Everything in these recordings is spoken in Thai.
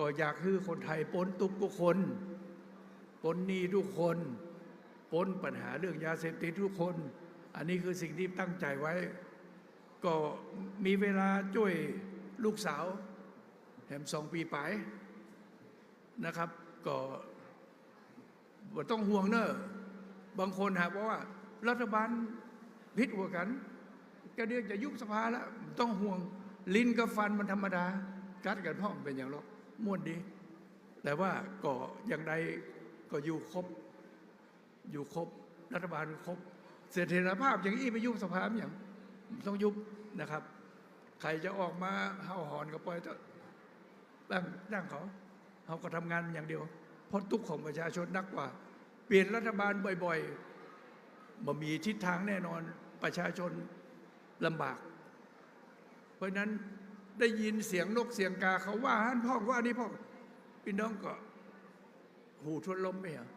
ก็อยากให้คนไทยพ้นทุกทุกคนพ้นหนี้ทุกคนพ้นปัญหาเรื่องยาเสพติดทุกคน อันนี้คือสิ่งที่ตั้งใจไว้ ก็มีเวลาช่วยลูกสาวแหมสองปีไปนะครับ ก็ต้องห่วงเนอะบางคนหากว่า รัฐบาลพิษหัวกันก็เดี๋ยวจะยุบสภาแล้วต้องห่วง ลิ้นกับฟันมันธรรมดากัดกันพ่อมเป็นอย่างหรอก ม่วนดี แต่ว่าก็อย่างใดก็อยู่ครบ อยู่ครบ รัฐบาลครบ เสถียรภาพอย่างอี้ไปยุบสภาอย่างต้องยุบนะครับ ใครจะออกมาเห่าหอนก็ปล่อยเถอะตั้งตั้งเขาเขาก็ทำงานอย่างเดียว เพราะทุกของประชาชนนักกว่า เปลี่ยนรัฐบาลบ่อยๆบ่มีทิศทางแน่นอนประชาชนลำบาก เพราะฉะนั้น ได้ยินเสียงนกเสียงกาเขาว่าฮั่นพ่อว่านี่พ่อพี่น้องก็ หูทวนลมไม่เหรอ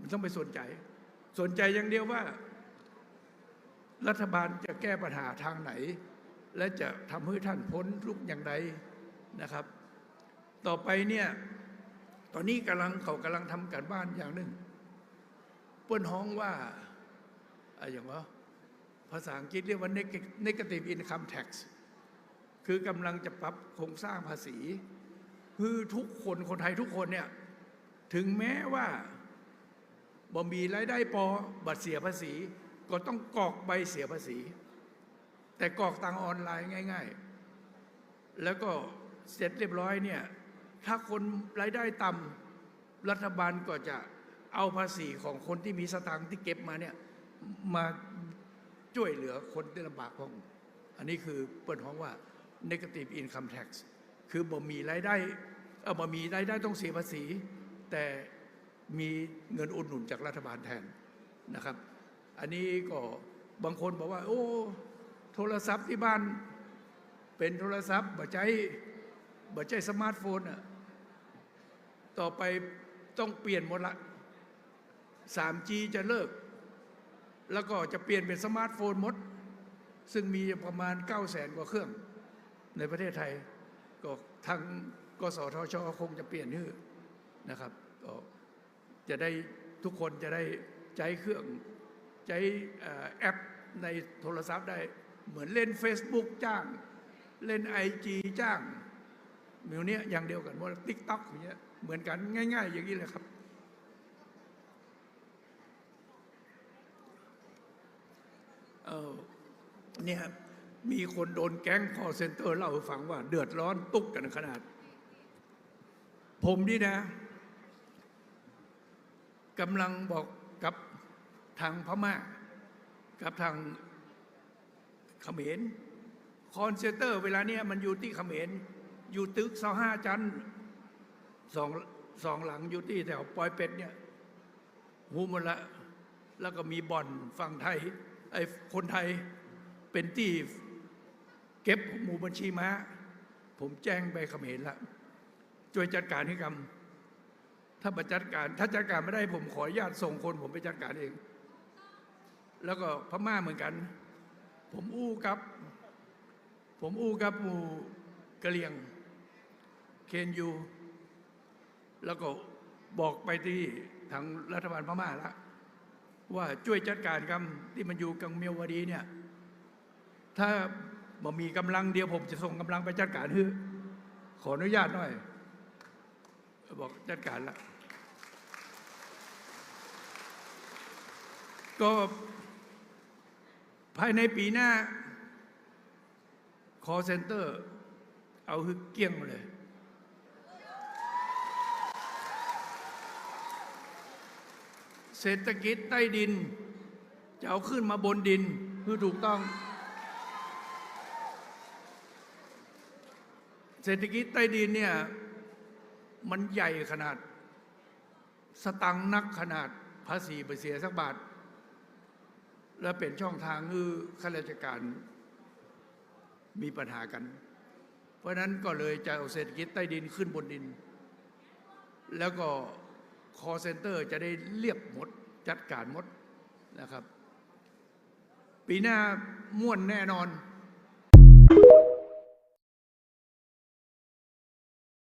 มันต้องไปสนใจ สนใจอย่างเดียวว่า รัฐบาลจะแก้ปัญหาทางไหน และจะทำให้ท่านพ้นทุกอย่างไรนะครับ ต่อไปเนี่ยตอนนี้กำลังเขากำลังทำการบ้านอย่างหนึ่งเปิ้นห้องว่าอะไรอย่างวะภาษาอังกฤษเรียกว่า negative income tax คือกำลังจะปรับโครงสร้างภาษี คือทุกคนคนไทยทุกคนเนี่ยถึงแม้ว่าบ่มีรายได้พอบัตรเสียภาษี ก็ต้องกรอกใบเสียภาษี แต่กรอกตังออนไลน์ง่าย ๆ แล้วก็เสร็จเรียบร้อยเนี่ยถ้าคนรายได้ต่ำรัฐบาลก็จะเอาภาษีของคนที่มีสตางค์ที่เก็บมาเนี่ยมาช่วยเหลือคนที่ลำบากของ อันนี้คือเปิดห้องว่า negative income tax คือบ่มีรายได้เออบ่มีรายได้ต้องเสียภาษี แต่มีเงินอุดหนุนจากรัฐบาลแทนนะครับ อันนี้ก็บางคนบอกว่า โอ้โทรศัพท์ที่บ้านเป็นโทรศัพท์บ่ใจบ่ใจสมาร์ทโฟนอะต่อไปต้องเปลี่ยนหมดละ 3G จะเลิก แล้วก็จะเปลี่ยนเป็นสมาร์ทโฟนหมด ซึ่งมีประมาณ 9 0 0แสนกว่าเครื่อง ในประเทศไทยก็ทางกสทชคงจะเปลี่ยนชื่อนะครับก็จะได้ทุกคนจะได้ใช้เครื่องใช้แอปในโทรศัพท์ได้เหมือนเล่น Facebook จ้าง เล่น IG จ้างมิวเนี้ยอย่างเดียวกันว่าติ๊กต็อกอย่างเงี้ยเหมือนกันง่าย ๆ อย่างนี้เลยครับ เออเนี่ย มีคนโดนแก๊งคอเซ็นเตอร์เล่าให้ฟังว่า เดือดร้อนตุกกันขนาด ผมนี่นะกำลังบอกกับทางพม่า กับทางเขมรคอนเซนเตอร์ เวลาเนี้ยมันอยู่ที่เขมรอยู่ตึกเสาห้าจันสองสองหลังอยู่ที่แถวปอยเป็ดเนี่ยหูหมดละ แล้วก็มีบ่อนฝั่งไทยไอ้คนไทยเป็นที่ เก็บหมู่บัญชีม้า ผมแจ้งไปเขมรละช่วยจัดการให้กรรมถ้ามาจัดการ ถ้าจัดการไม่ได้ผมขออนุญาตส่งคน ผมไปจัดการเอง แล้วก็พม่าเหมือนกัน ผมอู้กับ ผมอู้กับหมู่กะเหรียง เคนยู แล้วก็บอกไปที่ทางรัฐบาลพม่าแล้วว่าช่วยจัดการกรรมที่มันอยู่กังเมียวดีเนี่ย ถ้า บ่มีกำลังเดียวผมจะส่งกำลังไปจัดการฮือขออนุญาตหน่อย บอกจัดการแล้วก็ภายในปีหน้าคอเซ็นเตอร์ เอาฮึกเกี้ยงเลย เศรษฐกิจใต้ดิน จะเอาขึ้นมาบนดินคือถูกต้อง เศรษฐกิจใต้ดินเนี่ยมันใหญ่ขนาด สตังค์นักขนาดภาษีไปเสียสักบาท และเป็นช่องทางคือข้าราชการมีปัญหากัน เพราะฉะนั้นก็เลยจะเอาเศรษฐกิจใต้ดินขึ้นบนดิน แล้วก็คอเซ็นเตอร์จะได้เรียบหมดจัดการหมดนะครับ ปีหน้าม่วนแน่นอน